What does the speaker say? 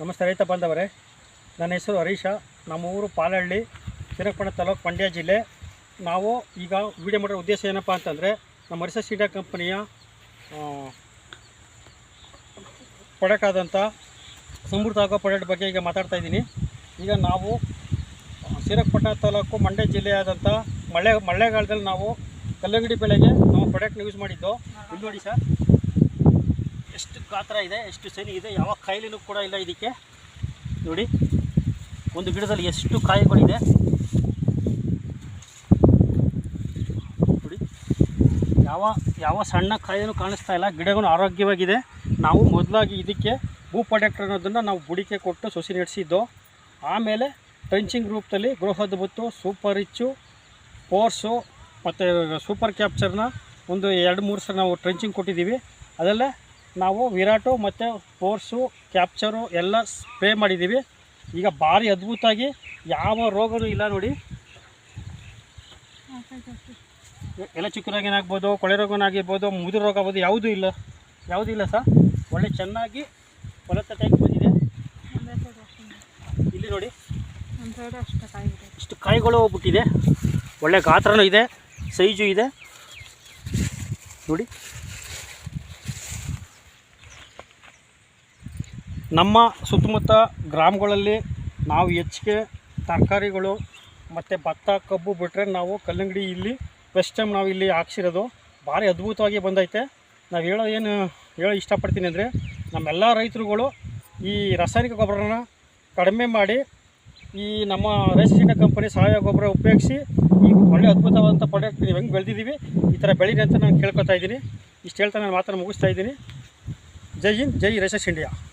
ನಮಸ್ತೆ ರೈತ ಬಾಂಧವರೇ. ನನ್ನ ಹೆಸರು ಹರೀಶ. ನಮ್ಮ ಊರು ಪಾಲಹಳ್ಳಿ ಶ್ರೀರಂಗಪಟ್ಟಣ ತಾಲೂಕು ಮಂಡ್ಯ ಜಿಲ್ಲೆ. ನಾವು ಈಗ ವಿಡಿಯೋ ಮಾಡೋ ಉದ್ದೇಶ ಏನಪ್ಪ ಅಂತಂದರೆ, ನಮ್ಮ ಹರಿಸ ಸೀಡಾ ಕಂಪನಿಯ ಪ್ರಾಡಕ್ಟ್ ಆದಂಥ ಸಮೃದ್ಧ ಆಗೋ ಪ್ರಾಡಕ್ಟ್ ಬಗ್ಗೆ ಈಗ ಮಾತಾಡ್ತಾ ಇದ್ದೀನಿ. ಈಗ ನಾವು ಶ್ರೀರಂಗಪಟ್ಟಣ ತಾಲೂಕು ಮಂಡ್ಯ ಜಿಲ್ಲೆಯಾದಂಥ ಮಳೆ, ಮಳೆಗಾಲದಲ್ಲಿ ನಾವು ಕಲ್ಲಂಗಡಿ ಬೆಳೆಗೆ ನಾವು ಪ್ರಾಡಕ್ಟ್ನ ಯೂಸ್ ಮಾಡಿದ್ದು. ಇಲ್ಲಿ ನೋಡಿ ಸರ್. ಎಷ್ಟು ಗಾತ್ರ ಇದೆ, ಎಷ್ಟು ಸರಿ ಇದೆ, ಯಾವ ಕಾಯಿಲೆನೂ ಕೂಡ ಇಲ್ಲ ಇದಕ್ಕೆ. ನೋಡಿ, ಒಂದು ಗಿಡದಲ್ಲಿ ಎಷ್ಟು ಕಾಯಿಗಳಿದೆ. ನೋಡಿ, ಯಾವ ಯಾವ ಸಣ್ಣ ಕಾಯಿಲೂ ಕಾಣಿಸ್ತಾ ಇಲ್ಲ, ಗಿಡಗಳು ಆರೋಗ್ಯವಾಗಿದೆ. ನಾವು ಮೊದಲಾಗಿ ಇದಕ್ಕೆ ಭೂ ಪ್ರಾಡಕ್ಟ್ ಅನ್ನೋದನ್ನು ನಾವು ಬುಡಿಕೆ ಕೊಟ್ಟು ಸೊಸಿ ನಡೆಸಿದ್ದು. ಆಮೇಲೆ ಟ್ರೆಂಚಿಂಗ್ ರೂಪದಲ್ಲಿ ಗೃಹದ್ಭುತ್ತು ಸೂಪರ್ ರಿಚ್ಚು ಪೋರ್ಸು ಮತ್ತು ಸೂಪರ್ ಕ್ಯಾಪ್ಚರ್ನ ಒಂದು ಎರಡು ಮೂರು ಸಲ ನಾವು ಟ್ರೆಂಚಿಂಗ್ ಕೊಟ್ಟಿದ್ದೀವಿ. ಅದರಲ್ಲೇ ನಾವು ವಿರಾಟು ಮತ್ತು ಫೋರ್ಸು, ಕ್ಯಾಪ್ಚರು ಎಲ್ಲ ಸ್ಪ್ರೇ ಮಾಡಿದ್ದೀವಿ. ಈಗ ಭಾರಿ ಅದ್ಭುತವಾಗಿ ಯಾವ ರೋಗನೂ ಇಲ್ಲ ನೋಡಿ. ಎಲೆ ಚಿಕ್ಕ ರೋಗ ಏನಾಗ್ಬೋದು ಕೊಳೆ ರೋಗನಾಗಿರ್ಬೋದು, ಮುದುರು ರೋಗ ಆಗ್ಬೋದು, ಯಾವುದೂ ಇಲ್ಲ. ಯಾವುದೂ ಇಲ್ಲ ಸರ್. ಒಳ್ಳೆ ಚೆನ್ನಾಗಿ ಫಲವತ್ತತೆಯಾಗಿ ಬಂದಿದೆ. ಇಲ್ಲಿ ನೋಡಿ. ಇಷ್ಟು ಕಾಯಿಗಳು ಹೋಗ್ಬಿಟ್ಟಿದೆ. ಒಳ್ಳೆ ಗಾತ್ರನೂ ಇದೆ, ಸೈಜು ಇದೆ. ನೋಡಿ. ನಮ್ಮ ಸುತ್ತಮುತ್ತ ಗ್ರಾಮಗಳಲ್ಲಿ ನಾವು ಹೆಚ್ಚಿಗೆ ತರಕಾರಿಗಳು ಮತ್ತು ಭತ್ತ, ಕಬ್ಬು ಬಿಟ್ಟರೆ ನಾವು ಕಲ್ಲಂಗಡಿ ಇಲ್ಲಿ ಫಸ್ಟ್ ಟೈಮ್ ನಾವು ಇಲ್ಲಿ ಹಾಕ್ಸಿರೋದು. ಭಾರಿ ಅದ್ಭುತವಾಗಿ ಬಂದೈತೆ. ನಾವು ಹೇಳೋ ಏನು ಹೇಳೋ ಇಷ್ಟಪಡ್ತೀನಿ ಅಂದರೆ, ನಮ್ಮೆಲ್ಲ ರೈತರುಗಳು ಈ ರಾಸಾಯನಿಕ ಗೊಬ್ಬರನ ಕಡಿಮೆ ಮಾಡಿ ಈ ನಮ್ಮ ರೇಸಿನ ಕಂಪನಿ ಸಾವಯವ ಗೊಬ್ಬರ ಉಪಯೋಗಿಸಿ ಈ ಒಳ್ಳೆ ಅದ್ಭುತವಾದಂಥ ಪ್ರಾಡಕ್ಟ್ ನೀವು ಹೆಂಗೆ ಬೆಳೆದಿದ್ದೀವಿ, ಈ ಥರ ಬೆಳೀರಿ ಅಂತ ನಾನು ಕೇಳ್ಕೊತಾ ಇದ್ದೀನಿ. ಇಷ್ಟು ಹೇಳ್ತಾ ನಾನು ಮಾತನ್ನು ಮುಗಿಸ್ತಾ ಇದ್ದೀನಿ. ಜೈ ಹಿಂದ್, ಜೈ ರೇಸಸ್ ಇಂಡಿಯಾ.